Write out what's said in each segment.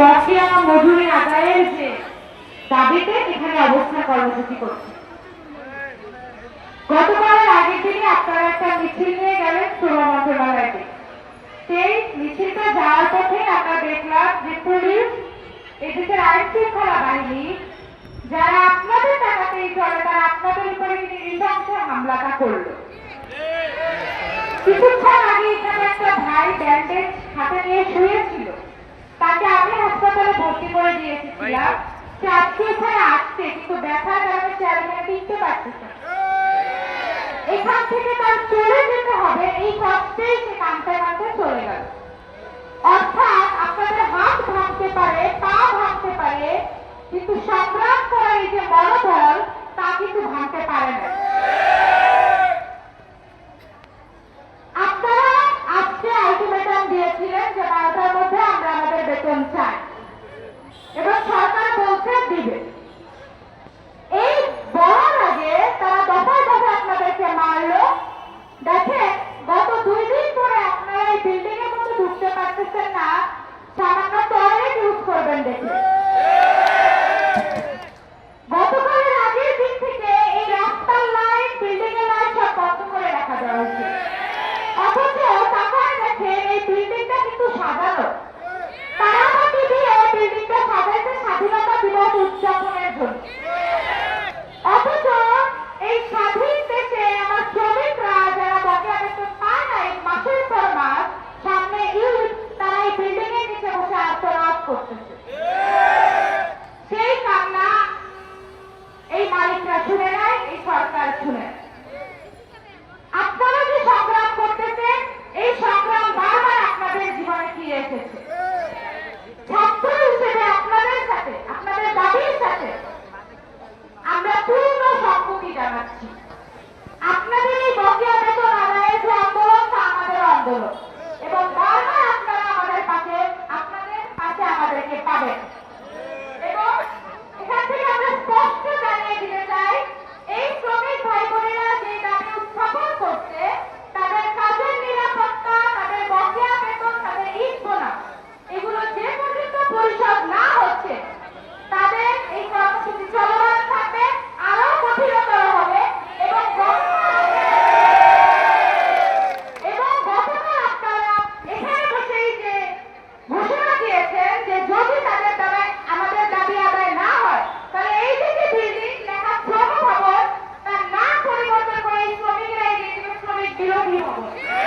বকেয়া মজুরি আদায়ের যে দাবিতে এখানে অবস্থান কর্মসূচি করছে। গতকালের আগে দিনে আপনারা একটা মিছিল নিয়ে গেলেন শ্রম মন্ত্রণালয়কে সেই মিছিলটা যাওয়ার পথে আমরা দেখলাম যে পুলিশ এদেশের আইন শৃঙ্খলা বাহিনী, যারা আপনাদের টাকাতেই চলে, তারা আপনাদের উপরে নৃশংস হামলাটা করল। কিছুক্ষণ আগে এখানে একটা ভাই ব্যান্ডেজ হাতে নিয়ে শুয়েছিল। তাকে আমি হাসপাতালে ভর্তি করে দিয়েছিলাম। সে আজকে এখানে আসছে কিন্তু ব্যথার কারণে সে টিকতে এখান থেকে তার চলে যেতে হবে এই কষ্টেই সে চলে গেল। অর্থাৎ আপনাদের হাত ভাঙতে পারে পা ভাঙতে পারে কিন্তু সংগ্রাম করার এই যে মনোবল তা কিন্তু ভাঙতে পারে না। যে পাকিস্তান না সামান্য তোরে ইউজ করবেন দেখে e não vivo.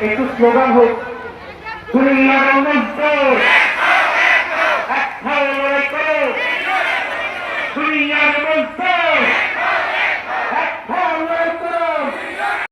একটু স্লোগান হোক।